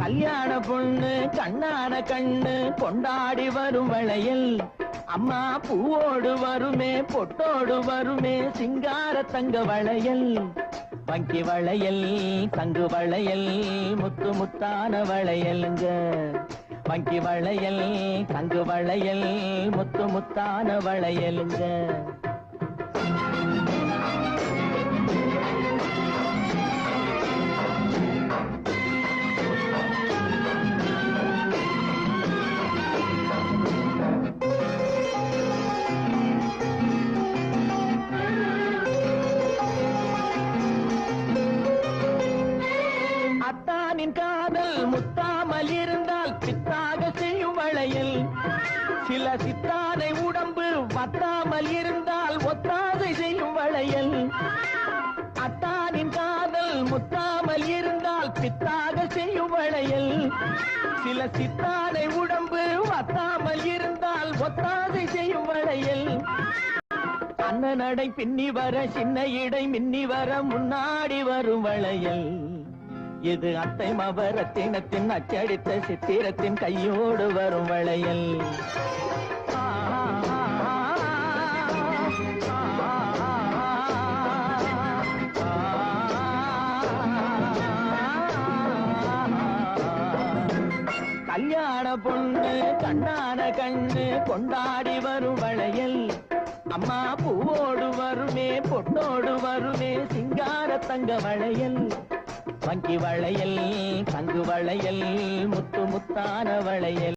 கல்யாண பொண்ணு கண்ணான கண்ணு கொண்டாடி வரும் வளையல் அம்மா பூவோடு வருமே பொட்டோடு வருமே சிங்கார தங்க வளையல் வங்கி வளையல் தங்கு வளையல் முத்து முத்தான வளையலுங்க. வங்கி வளையல் தங்கு வளையல் முத்து முத்தான வளையலுங்க. அத்தானின் காதல் முத்தாமல் இருந்தால் பித்தாக செய்யும் வளையல். சில சித்தானை உடம்பு வத்தாமல் இருந்தால் ஒத்தாசை செய்யும் வளையல். அத்தானின் காதல் முத்தாமல் இருந்தால் பித்தாக செய்யும் வளையல். சில சித்தானை உடம்பு வத்தாமல் இருந்தால் ஒத்தாசை செய்யும் வளையல். அண்ணன் நடை பின்னி வர சின்ன இடை மின்னி வர முன்னாடி வரும் வளையல். இது அத்தை மபரத்தினத்தின் அச்சடித்த சித்திரத்தின் கையோடு வரும் வளையல். கல்யாண பொண்ணு கண்ணான கண்ணு கொண்டாடி வரும் வளையல். அம்மா பூவோடு வருமே பொண்ணோடு வருமே சிங்கார தங்க வளையல். வங்கி வளையல் தங்கு வளையல் முத்து முத்தான வளையல்.